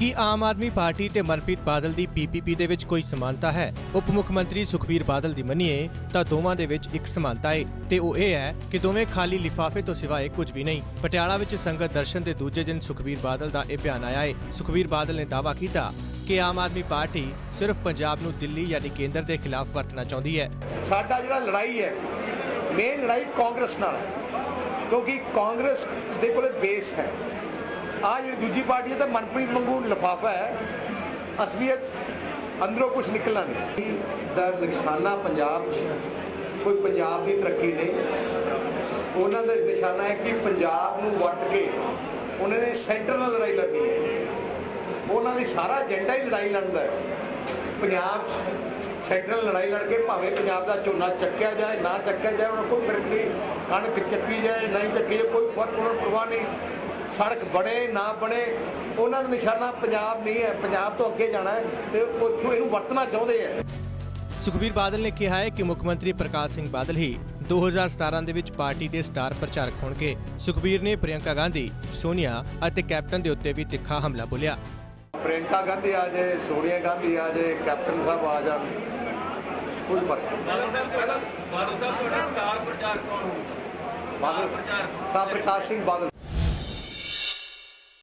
ਕੀ Aam Aadmi party ਤੇ ਮਨਪ੍ਰੀਤ ਬਾਦਲ ਦੀ PPP ਦੇ ਵਿੱਚ ਕੋਈ ਸਮਾਨਤਾ ਹੈ? ਉਪ ਮੁੱਖ ਮੰਤਰੀ ਸੁਖਬੀਰ ਬਾਦਲ ਦੀ ਮੰਨੀਏ ਤਾਂ ਦੋਵਾਂ ਦੇ ਵਿੱਚ ਇੱਕ ਸਮਾਨਤਾ ਹੈ ਤੇ ਉਹ ਇਹ ਹੈ ਕਿ ਦੋਵੇਂ ਖਾਲੀ ਲਿਫਾਫੇ ਤੋਂ ਸਿਵਾਏ ਕੁਝ ਵੀ ਨਹੀਂ। ਪਟਿਆਲਾ ਵਿੱਚ ਸੰਗਤ ਦਰਸ਼ਨ ਦੇ ਦੂਜੇ ਦਿਨ ਸੁਖਬੀਰ ਬਾਦਲ ਦਾ ਇਹ ਬਿਆਨ ਆਇਆ ਹੈ ਸੁਖਬੀਰ ਬਾਦਲ ਨੇ ਦਾਅਵਾ ਕੀਤਾ ਕਿ ਆਮ ਆਦਮੀ ਪਾਰਟੀ ਸਿਰਫ ਪੰਜਾਬ ਨੂੰ ਦਿੱਲੀ ਯਾਨੀ ਕੇਂਦਰ ਦੇ ਖਿਲਾਫ ਵਰਤਣਾ ਚਾਹੁੰਦੀ ਹੈ। ਸਾਡਾ ਜਿਹੜਾ ਲੜਾਈ ਹੈ ਮੇਨ ਲੜਾਈ ਕਾਂਗਰਸ ਨਾਲ ਹੈ। ਕਿਉਂਕਿ ਕਾਂਗਰਸ ਦੇ ਕੋਲੇ ਬੇਸ ਹੈ। ਆ ਜਿਹੜੀ ਦੂਜੀ ਪਾਰਟੀ ਹੈ ਤਾਂ ਮਨਪ੍ਰੀਤ ਵਾਂਗੂ ਲਿਫਾਫਾ ਹੈ ਅਸਲੀਅਤ ਅੰਦਰੋਂ ਕੁਝ ਨਿਕਲਣਾ ਨਹੀਂ ਦਾ ਨਿਸ਼ਾਨਾ ਪੰਜਾਬ 'ਚ ਕੋਈ ਪੰਜਾਬ ਦੀ ਤਰੱਕੀ ਨਹੀਂ ਉਹਨਾਂ ਦਾ ਨਿਸ਼ਾਨਾ ਹੈ ਕਿ ਪੰਜਾਬ ਨੂੰ ਵਰਤ ਕੇ ਉਹਨਾਂ ਨੇ ਸੈਂਟਰ ਨਾਲ ਲੜਾਈ ਲੜਨੀ ਹੈ ਉਹਨਾਂ ਦੀ ਸਾਰਾ ਏਜੰਡਾ ਹੀ ਲੜਾਈ ਲੜਦਾ ਹੈ ਪੰਜਾਬ 'ਚ ਸੈਂਟਰਲ ਲੜਾਈ ਲੜ ਕੇ ਭਾਵੇਂ ਪੰਜਾਬ ਦਾ ਝੋਨਾ ਚੱਕਿਆ ਜਾਏ ਨਾ ਚੱਕਿਆ ਜਾਏ ਉਹਨਾਂ ਕੋਈ ਫ਼ਰਕ ਨਹੀਂ ਕਣਕ ਚੱਕੀ ਜਾਏ ਨਹੀਂ ਚੱਕੀ ਜਾਏ ਕੋਈ ਫ਼ਰਕ ਉਹਨਾਂ ਨੂੰ ਪਰਵਾਹ ਨਹੀਂ ਸੜਕ ਬਣੇ ਨਾ ਬਣੇ ਉਹਨਾਂ ਦਾ ਨਿਸ਼ਾਨਾ ਪੰਜਾਬ ਨਹੀਂ ਹੈ ਪੰਜਾਬ ਤੋਂ ਅੱਗੇ ਜਾਣਾ ਹੈ ਤੇ ਉੱਥੋਂ ਇਹਨੂੰ ਵਰਤਣਾ ਚਾਹੁੰਦੇ ਹੈ। ਸੁਖਬੀਰ ਬਾਦਲ ਨੇ ਕਿਹਾ ਹੈ ਕਿ ਮੁੱਖ ਮੰਤਰੀ ਪ੍ਰਕਾਸ਼ ਸਿੰਘ ਬਾਦਲ ਹੀ 2017 ਦੇ ਵਿੱਚ ਪਾਰਟੀ ਦੇ ਸਟਾਰ ਪ੍ਰਚਾਰਕ ਹੋਣਗੇ। ਸੁਖਬੀਰ ਨੇ ਪ੍ਰਿਯੰਕਾ ਗਾਂਧੀ ਸੋਨੀਆ ਅਤੇ ਕੈਪਟਨ ਦੇ ਉੱਤੇ ਵੀ ਤਿੱਖਾ ਹਮਲਾ ਬੋਲਿਆ। ਪ੍ਰਿਯੰਕਾ ਗਾਂਧੀ ਆ ਜਾਏ ਸੋਨੀਆ ਗਾਂਧੀ ਆ ਜਾਏ ਕੈਪਟਨ ਸਾਹਿਬ ਆ ਜਾਣ ਕੋਈ ਫ਼ਰਕ ਨਹੀਂ। ਬਾਦਲ ਸਾਹਿਬ ਪ੍ਰਕਾਸ਼ ਸਿੰਘ ਬਾਦਲ।